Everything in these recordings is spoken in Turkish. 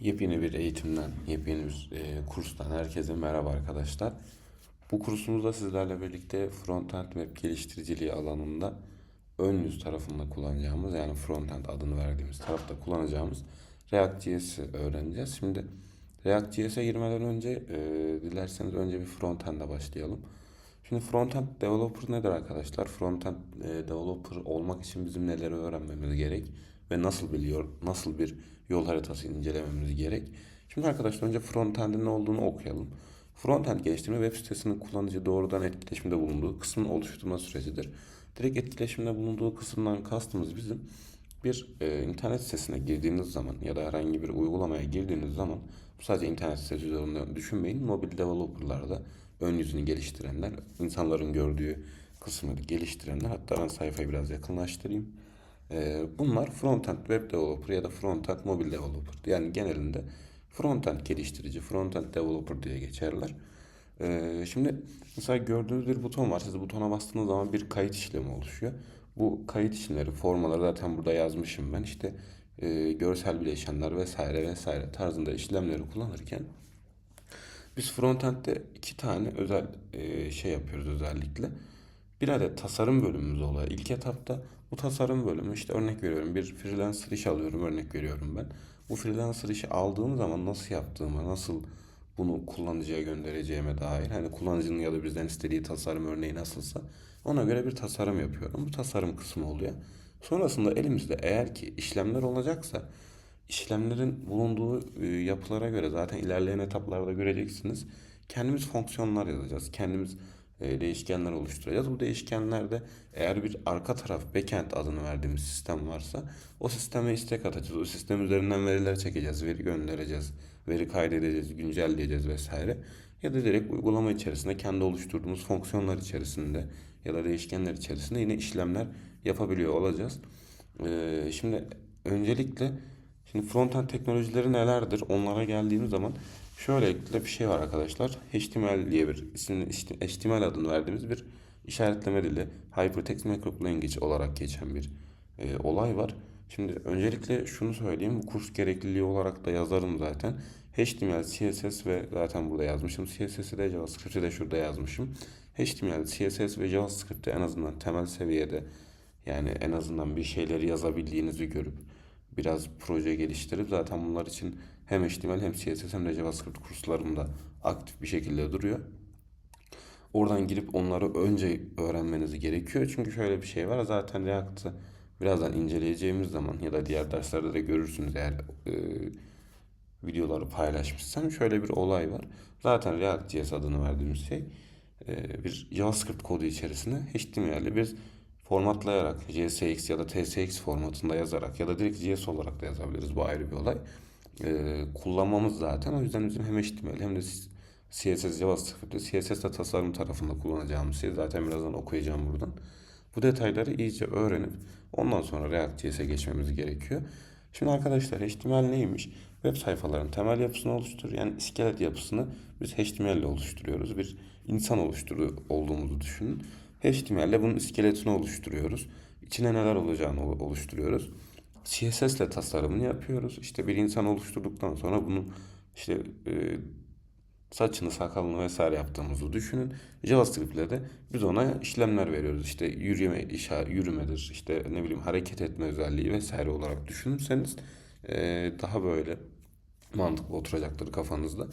Yepyeni bir eğitimden, yepyeni bir e, kurstan herkese merhaba arkadaşlar. Bu kursumuzda sizlerle birlikte frontend web geliştiriciliği alanında ön yüz tarafında kullanacağımız yani frontend adını verdiğimiz tarafta kullanacağımız React.js'i öğreneceğiz. Şimdi React.js'e girmeden önce e, dilerseniz önce bir frontend'e başlayalım. Şimdi frontend developer nedir arkadaşlar? Frontend e, developer olmak için bizim neleri öğrenmemiz gerek ve nasıl biliyor, nasıl bir yol haritası incelememiz gerek. Şimdi arkadaşlar önce frontend'in ne olduğunu okuyalım. Frontend geliştirme web sitesinin kullanıcı doğrudan etkileşimde bulunduğu kısmın oluşturma sürecidir. Direkt etkileşimde bulunduğu kısımdan kastımız bizim bir e, internet sitesine girdiğiniz zaman ya da herhangi bir uygulamaya girdiğiniz zaman bu sadece internet sitesi üzerinden düşünmeyin. Mobil developerlarda ön yüzünü geliştirenler, insanların gördüğü kısmı geliştirenler. Hatta ben sayfayı biraz yakınlaştırayım. Ee, bunlar frontend web developer ya da frontend mobil developer. Yani genelinde frontend geliştirici, frontend developer diye geçerler. Ee, şimdi mesela gördüğünüz bir buton var. Siz butona bastığınız zaman bir kayıt işlemi oluşuyor. Bu kayıt işlemleri, formaları zaten burada yazmışım ben. İşte e, görsel bileşenler vesaire vesaire tarzında işlemleri kullanırken biz frontend'de iki tane özel e, şey yapıyoruz özellikle. Bir adet tasarım bölümümüz oluyor. İlk etapta bu tasarım bölümü işte örnek veriyorum bir freelancer iş alıyorum örnek veriyorum ben. Bu freelancer işi aldığım zaman nasıl yaptığıma, nasıl bunu kullanıcıya göndereceğime dair hani kullanıcının ya da bizden istediği tasarım örneği nasılsa ona göre bir tasarım yapıyorum. Bu tasarım kısmı oluyor. Sonrasında elimizde eğer ki işlemler olacaksa işlemlerin bulunduğu e, yapılara göre zaten ilerleyen etaplarda göreceksiniz. Kendimiz fonksiyonlar yazacağız. Kendimiz değişkenler oluşturacağız. Bu değişkenlerde eğer bir arka taraf backend adını verdiğimiz sistem varsa o sisteme istek atacağız. O sistem üzerinden veriler çekeceğiz, veri göndereceğiz, veri kaydedeceğiz, güncelleyeceğiz vesaire. Ya da direkt uygulama içerisinde kendi oluşturduğumuz fonksiyonlar içerisinde ya da değişkenler içerisinde yine işlemler yapabiliyor olacağız. Ee, şimdi öncelikle şimdi frontend teknolojileri nelerdir? Onlara geldiğimiz zaman şöyle bir şey var arkadaşlar. HTML diye bir isimli HTML adını verdiğimiz bir işaretleme dili. Hypertext Markup Language olarak geçen bir e, olay var. Şimdi öncelikle şunu söyleyeyim. Bu kurs gerekliliği olarak da yazarım zaten. HTML, CSS ve zaten burada yazmışım. CSS'i de JavaScript'i de şurada yazmışım. HTML, CSS ve JavaScript'te en azından temel seviyede yani en azından bir şeyleri yazabildiğinizi görüp biraz proje geliştirip zaten bunlar için hem HTML hem CSS hem de JavaScript kurslarımda aktif bir şekilde duruyor. Oradan girip onları önce öğrenmeniz gerekiyor. Çünkü şöyle bir şey var. Zaten React'ı birazdan inceleyeceğimiz zaman ya da diğer derslerde de görürsünüz eğer e, videoları paylaşmışsam şöyle bir olay var. Zaten React.js adını verdiğimiz şey e, bir JavaScript kodu içerisine HTML'i biz formatlayarak JSX ya da TSX formatında yazarak ya da direkt JS olarak da yazabiliriz. Bu ayrı bir olay. Ee, kullanmamız zaten. O yüzden bizim hem HTML hem de CSS JavaScript'te CSS'de tasarım tarafında kullanacağımız şey zaten birazdan okuyacağım buradan. Bu detayları iyice öğrenip ondan sonra React.js'e geçmemiz gerekiyor. Şimdi arkadaşlar HTML neymiş? Web sayfaların temel yapısını oluşturur. Yani iskelet yapısını biz HTML ile oluşturuyoruz. Bir insan oluşturuyor olduğumuzu düşünün. HTML ile bunun iskeletini oluşturuyoruz. İçine neler olacağını oluşturuyoruz. CSS ile tasarımını yapıyoruz. İşte bir insan oluşturduktan sonra bunu işte e, saçını, sakalını vesaire yaptığımızı düşünün. JavaScript ile de biz ona işlemler veriyoruz. İşte yürüme, işa, yürümedir, işte ne bileyim hareket etme özelliği vesaire olarak düşünürseniz e, daha böyle mantıklı oturacaktır kafanızda.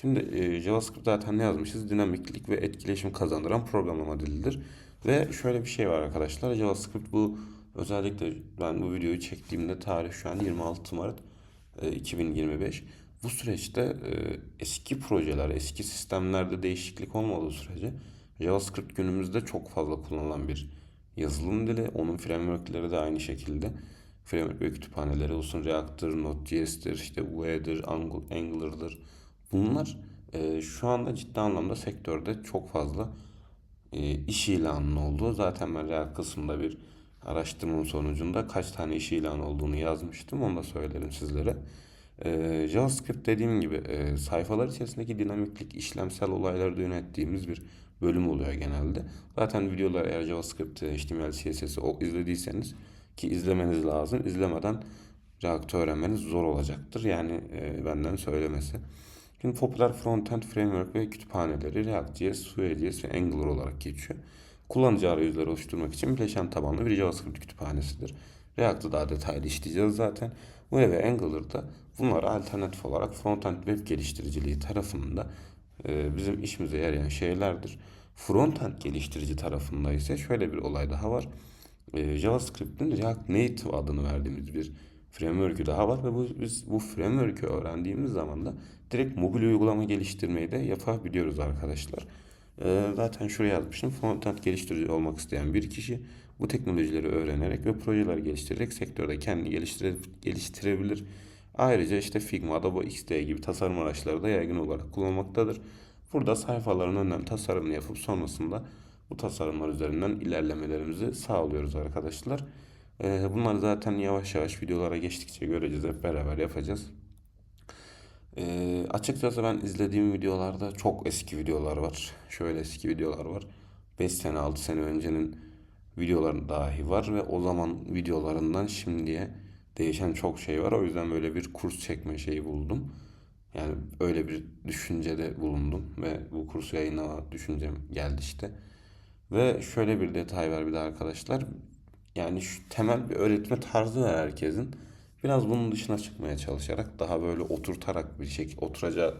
Şimdi e, JavaScript zaten ne yazmışız? Dinamiklik ve etkileşim kazandıran programlama dilidir. Ve şöyle bir şey var arkadaşlar. JavaScript bu özellikle ben bu videoyu çektiğimde tarih şu an 26 Mart e, 2025. Bu süreçte e, eski projeler, eski sistemlerde değişiklik olmadığı sürece JavaScript günümüzde çok fazla kullanılan bir yazılım dili. Onun frameworkleri de aynı şekilde. Framework kütüphaneleri olsun React'tır, Node.js'tir, işte Vue'dir, Angular'dır Bunlar e, şu anda ciddi anlamda sektörde çok fazla e, iş ilanının olduğu. Zaten ben React kısmında bir araştırmam sonucunda kaç tane iş ilanı olduğunu yazmıştım. Onu da söylerim sizlere. E, JavaScript dediğim gibi e, sayfalar içerisindeki dinamiklik, işlemsel olayları yönettiğimiz bir bölüm oluyor genelde. Zaten videolar eğer JavaScript, HTML, CSS'i izlediyseniz ki izlemeniz lazım. İzlemeden React'ı öğrenmeniz zor olacaktır. Yani e, benden söylemesi. Şimdi popüler frontend framework ve kütüphaneleri React.js, Vue.js ve Angular olarak geçiyor. Kullanıcı arayüzleri oluşturmak için bileşen tabanlı bir JavaScript kütüphanesidir. React'ı daha detaylı işleyeceğiz zaten. Vue ve Angular'da bunlar alternatif olarak frontend web geliştiriciliği tarafında e, bizim işimize yarayan şeylerdir. Frontend geliştirici tarafında ise şöyle bir olay daha var. E, JavaScript'in React Native adını verdiğimiz bir framework'ü daha var ve bu, biz bu framework'ü öğrendiğimiz zaman da direkt mobil uygulama geliştirmeyi de yapabiliyoruz arkadaşlar. Ee, zaten şuraya yazmışım. Frontend geliştirici olmak isteyen bir kişi bu teknolojileri öğrenerek ve projeler geliştirerek sektörde kendini geliştire, geliştirebilir. Ayrıca işte Figma, Adobe XD gibi tasarım araçları da yaygın olarak kullanılmaktadır. Burada sayfaların önden tasarımını yapıp sonrasında bu tasarımlar üzerinden ilerlemelerimizi sağlıyoruz arkadaşlar. Ee, bunları zaten yavaş yavaş videolara geçtikçe göreceğiz. Hep beraber yapacağız. Ee, açıkçası ben izlediğim videolarda çok eski videolar var. Şöyle eski videolar var. 5 sene 6 sene öncenin videoları dahi var ve o zaman videolarından şimdiye değişen çok şey var. O yüzden böyle bir kurs çekme şeyi buldum. Yani öyle bir düşüncede bulundum ve bu kursu yayınlama düşüncem geldi işte. Ve şöyle bir detay var bir de arkadaşlar. Yani şu temel bir öğretme tarzı var herkesin. Biraz bunun dışına çıkmaya çalışarak daha böyle oturtarak bir şekilde oturacağı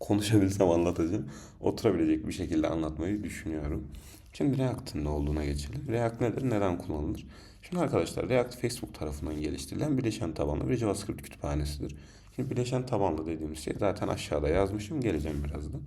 konuşabilsem anlatacağım. Oturabilecek bir şekilde anlatmayı düşünüyorum. Şimdi React'ın ne olduğuna geçelim. React nedir? Neden kullanılır? Şimdi arkadaşlar React Facebook tarafından geliştirilen bileşen tabanlı bir JavaScript kütüphanesidir. Şimdi bileşen tabanlı dediğimiz şey zaten aşağıda yazmışım. Geleceğim birazdan.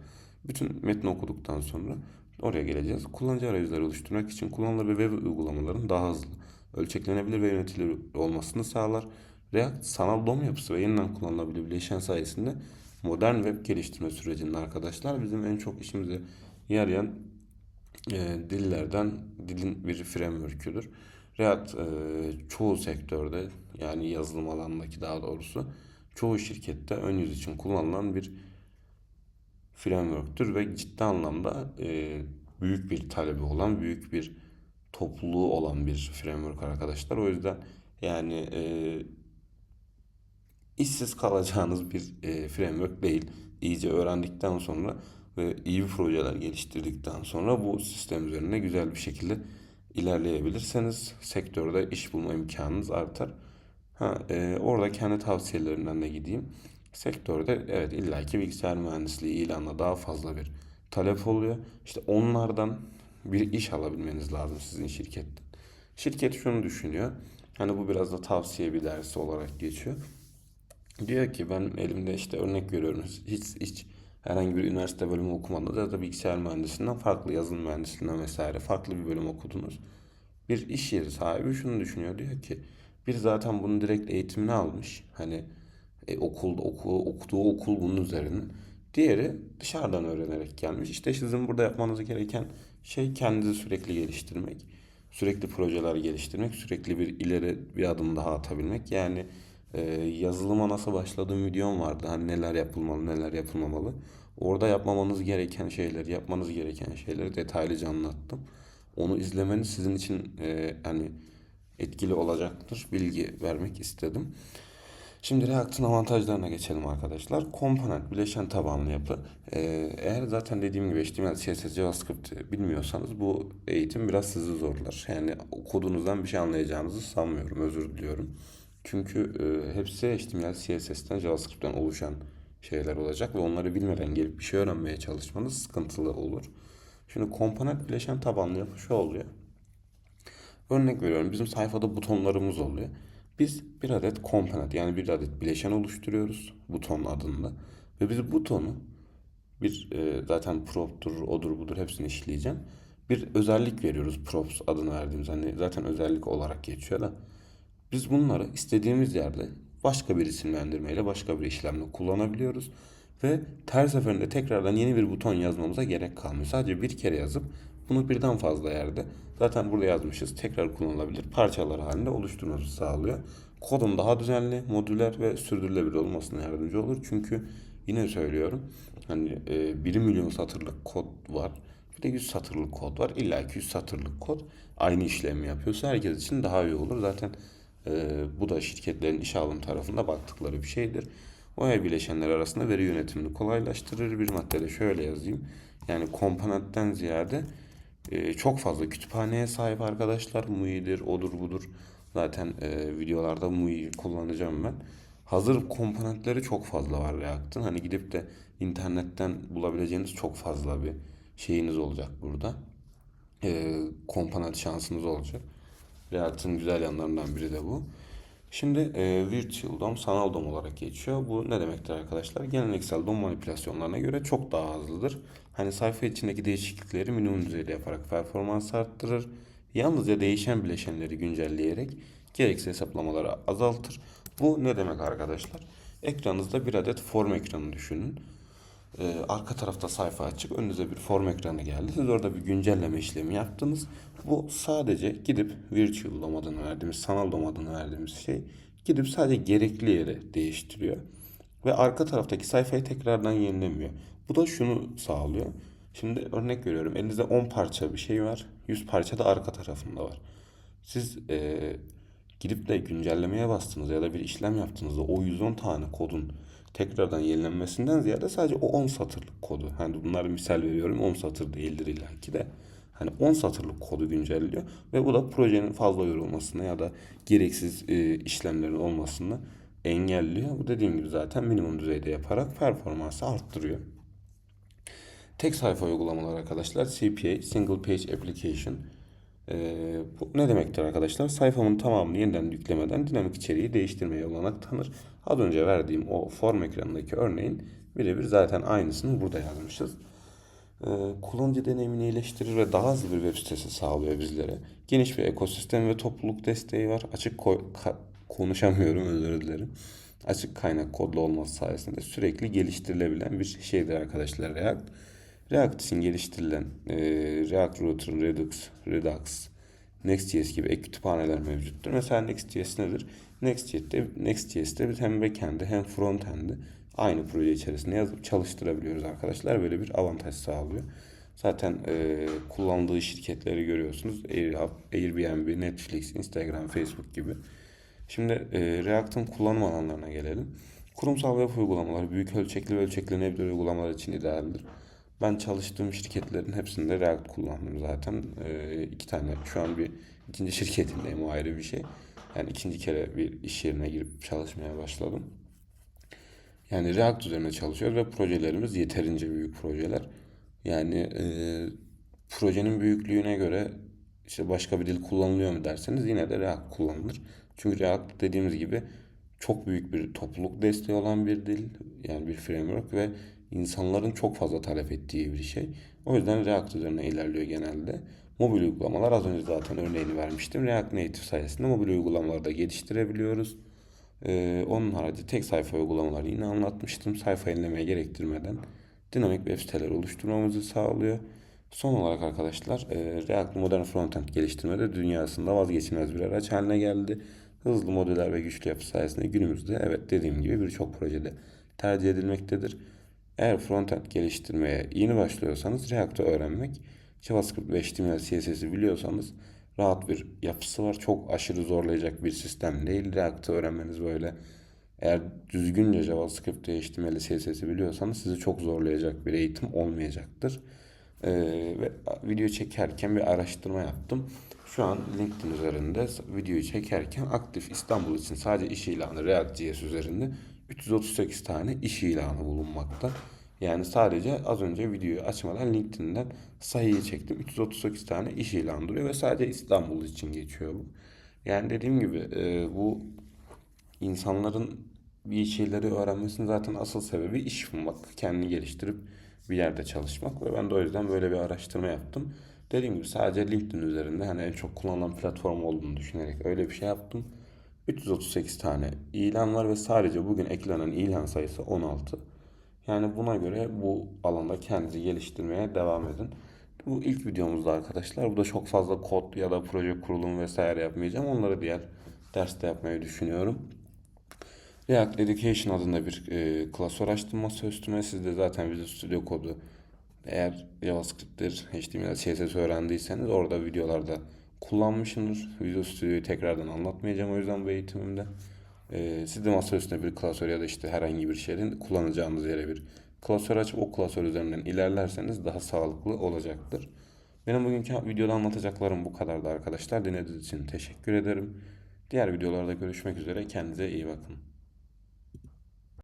Bütün metni okuduktan sonra oraya geleceğiz. Kullanıcı arayüzleri oluşturmak için kullanılır ve web uygulamaların daha hızlı, ölçeklenebilir ve yönetilir olmasını sağlar. React sanal DOM yapısı ve yeniden kullanılabilir bileşen sayesinde modern web geliştirme sürecinde arkadaşlar bizim en çok işimize yarayan e, dillerden dilin bir framework'üdür. React e, çoğu sektörde yani yazılım alanındaki daha doğrusu çoğu şirkette ön yüz için kullanılan bir framework'tür ve ciddi anlamda e, büyük bir talebi olan, büyük bir topluluğu olan bir framework arkadaşlar. O yüzden yani e, işsiz kalacağınız bir e, framework değil. İyice öğrendikten sonra ve iyi projeler geliştirdikten sonra bu sistem üzerine güzel bir şekilde ilerleyebilirseniz sektörde iş bulma imkanınız artar. Ha, e, orada kendi tavsiyelerimden de gideyim. Sektörde evet illaki bilgisayar mühendisliği ilanla daha fazla bir talep oluyor. İşte onlardan bir iş alabilmeniz lazım sizin şirketten. Şirket şunu düşünüyor. Hani bu biraz da tavsiye bir dersi olarak geçiyor. Diyor ki ben elimde işte örnek görüyorum. Hiç hiç herhangi bir üniversite bölümü okumadınız ya da bilgisayar mühendisliğinden farklı yazılım mühendisliğinden vesaire farklı bir bölüm okudunuz. Bir iş yeri sahibi şunu düşünüyor diyor ki bir zaten bunun direkt eğitimini almış. Hani e, okulda oku, okuduğu okul bunun üzerine. Diğeri dışarıdan öğrenerek gelmiş. İşte sizin burada yapmanız gereken şey kendinizi sürekli geliştirmek. Sürekli projeler geliştirmek. Sürekli bir ileri bir adım daha atabilmek. Yani e, yazılıma nasıl başladığım videom vardı. Hani neler yapılmalı, neler yapılmamalı. Orada yapmamanız gereken şeyleri, yapmanız gereken şeyleri detaylıca anlattım. Onu izlemeniz sizin için e, hani etkili olacaktır. Bilgi vermek istedim. Şimdi React'ın avantajlarına geçelim arkadaşlar. Komponent, bileşen tabanlı yapı. Ee, eğer zaten dediğim gibi HTML, CSS, JavaScript bilmiyorsanız bu eğitim biraz sizi zorlar. Yani kodunuzdan bir şey anlayacağınızı sanmıyorum. Özür diliyorum. Çünkü e, hepsi HTML, CSS'ten, JavaScript'ten oluşan şeyler olacak ve onları bilmeden gelip bir şey öğrenmeye çalışmanız sıkıntılı olur. Şimdi komponent bileşen tabanlı yapı şu oluyor. Örnek veriyorum bizim sayfada butonlarımız oluyor. Biz bir adet komponent yani bir adet bileşen oluşturuyoruz buton adında. Ve biz butonu bir e, zaten prop'tur, odur budur hepsini işleyeceğim. Bir özellik veriyoruz props adını verdiğimiz hani zaten özellik olarak geçiyor da. Biz bunları istediğimiz yerde başka bir isimlendirmeyle başka bir işlemle kullanabiliyoruz. Ve her seferinde tekrardan yeni bir buton yazmamıza gerek kalmıyor. Sadece bir kere yazıp bunu birden fazla yerde zaten burada yazmışız tekrar kullanılabilir parçalar halinde oluşturmamızı sağlıyor. Kodun daha düzenli, modüler ve sürdürülebilir olmasına yardımcı olur. Çünkü yine söylüyorum hani e, 1 milyon satırlık kod var. Bir de 100 satırlık kod var. İlla ki 100 satırlık kod aynı işlemi yapıyorsa herkes için daha iyi olur. Zaten Ee, bu da şirketlerin işe alım tarafında baktıkları bir şeydir. OER bileşenler arasında veri yönetimini kolaylaştırır. Bir maddede şöyle yazayım. Yani komponentten ziyade e, çok fazla kütüphaneye sahip arkadaşlar. MUI'dir, odur budur. Zaten e, videolarda MUI kullanacağım ben. Hazır komponentleri çok fazla var React'ın. Hani gidip de internetten bulabileceğiniz çok fazla bir şeyiniz olacak burada. E, komponent şansınız olacak. React'ın güzel yanlarından biri de bu. Şimdi e, Virtual DOM sanal DOM olarak geçiyor. Bu ne demektir arkadaşlar? Geleneksel DOM manipülasyonlarına göre çok daha hızlıdır. Hani sayfa içindeki değişiklikleri minimum düzeyde yaparak performans arttırır. Yalnızca değişen bileşenleri güncelleyerek gereksiz hesaplamaları azaltır. Bu ne demek arkadaşlar? Ekranınızda bir adet form ekranı düşünün. Ee, arka tarafta sayfa açık, önünüze bir form ekranı geldi. Siz orada bir güncelleme işlemi yaptınız. Bu sadece gidip virtual DOM verdiğimiz, sanal DOM verdiğimiz şey gidip sadece gerekli yere değiştiriyor. Ve arka taraftaki sayfayı tekrardan yenilemiyor. Bu da şunu sağlıyor. Şimdi örnek veriyorum. Elinizde 10 parça bir şey var. 100 parça da arka tarafında var. Siz eee, gidip de güncellemeye bastığınızda ya da bir işlem yaptığınızda o 110 tane kodun tekrardan yenilenmesinden ziyade sadece o 10 satırlık kodu. Hani bunları misal veriyorum 10 satır değildir illaki de. Hani 10 satırlık kodu güncelliyor ve bu da projenin fazla yorulmasını ya da gereksiz e, işlemlerin olmasını engelliyor. Bu dediğim gibi zaten minimum düzeyde yaparak performansı arttırıyor. Tek sayfa uygulamalar arkadaşlar CPA, Single Page Application. Ee, bu ne demektir arkadaşlar? Sayfamın tamamını yeniden yüklemeden dinamik içeriği değiştirmeye olanak tanır. Az önce verdiğim o form ekranındaki örneğin birebir zaten aynısını burada yazmışız. Ee, kullanıcı deneyimini iyileştirir ve daha hızlı bir web sitesi sağlıyor bizlere. Geniş bir ekosistem ve topluluk desteği var. Açık ko- konuşamıyorum özür dilerim. Açık kaynak kodlu olması sayesinde sürekli geliştirilebilen bir şeydir arkadaşlar React. React için geliştirilen e, React Router, Redux, Redux, Next.js gibi ek kütüphaneler mevcuttur. Mesela Next.js nedir? Next.js'te, Next.js'te hem backend'i hem frontend'i aynı proje içerisinde yazıp çalıştırabiliyoruz arkadaşlar. Böyle bir avantaj sağlıyor. Zaten e, kullandığı şirketleri görüyorsunuz. Air, Airbnb, Netflix, Instagram, Facebook gibi. Şimdi e, React'ın kullanım alanlarına gelelim. Kurumsal web uygulamaları büyük ölçekli ve ölçeklenebilir uygulamalar için idealdir. Ben çalıştığım şirketlerin hepsinde React kullandım zaten. E, iki tane şu an bir ikinci şirketindeyim o ayrı bir şey. Yani ikinci kere bir iş yerine girip çalışmaya başladım. Yani React üzerine çalışıyoruz ve projelerimiz yeterince büyük projeler. Yani e, projenin büyüklüğüne göre işte başka bir dil kullanılıyor mu derseniz yine de React kullanılır. Çünkü React dediğimiz gibi çok büyük bir topluluk desteği olan bir dil. Yani bir framework ve insanların çok fazla talep ettiği bir şey. O yüzden React üzerine ilerliyor genelde. Mobil uygulamalar az önce zaten örneğini vermiştim. React Native sayesinde mobil uygulamaları da geliştirebiliyoruz. Ee, onun harici tek sayfa uygulamaları yine anlatmıştım. Sayfa yenilemeye gerektirmeden dinamik web siteleri oluşturmamızı sağlıyor. Son olarak arkadaşlar e, React modern frontend geliştirmede dünyasında vazgeçilmez bir araç haline geldi. Hızlı modüler ve güçlü yapı sayesinde günümüzde evet dediğim gibi birçok projede tercih edilmektedir. Eğer frontend geliştirmeye yeni başlıyorsanız React'ı öğrenmek, JavaScript ve HTML, CSS'i biliyorsanız rahat bir yapısı var. Çok aşırı zorlayacak bir sistem değil. React'ı öğrenmeniz böyle eğer düzgünce JavaScript HTML, CSS'i biliyorsanız sizi çok zorlayacak bir eğitim olmayacaktır. Ee, ve video çekerken bir araştırma yaptım. Şu an LinkedIn üzerinde videoyu çekerken aktif İstanbul için sadece iş ilanı React.js üzerinde 338 tane iş ilanı bulunmakta. Yani sadece az önce videoyu açmadan LinkedIn'den sayıyı çektim. 338 tane iş ilanı duruyor ve sadece İstanbul için geçiyor bu. Yani dediğim gibi e, bu insanların bir şeyleri öğrenmesinin zaten asıl sebebi iş bulmak. Kendini geliştirip bir yerde çalışmak ve ben de o yüzden böyle bir araştırma yaptım. Dediğim gibi sadece LinkedIn üzerinde hani en çok kullanılan platform olduğunu düşünerek öyle bir şey yaptım. 338 tane ilan var ve sadece bugün eklenen ilan sayısı 16. Yani buna göre bu alanda kendinizi geliştirmeye devam edin. Bu ilk videomuzda arkadaşlar. Bu da çok fazla kod ya da proje kurulumu vesaire yapmayacağım. Onları diğer derste yapmayı düşünüyorum. React Education adında bir e, klasör açtım masa üstüme. Siz de zaten Visual Studio kodu eğer JavaScript'tir, HTML, CSS öğrendiyseniz orada videolarda kullanmışımdır. Visual Studio'yu tekrardan anlatmayacağım o yüzden bu eğitimimde. Ee, siz de masa bir klasör ya da işte herhangi bir şeyin kullanacağınız yere bir klasör açıp o klasör üzerinden ilerlerseniz daha sağlıklı olacaktır. Benim bugünkü videoda anlatacaklarım bu kadardı arkadaşlar. Dinlediğiniz için teşekkür ederim. Diğer videolarda görüşmek üzere. Kendinize iyi bakın.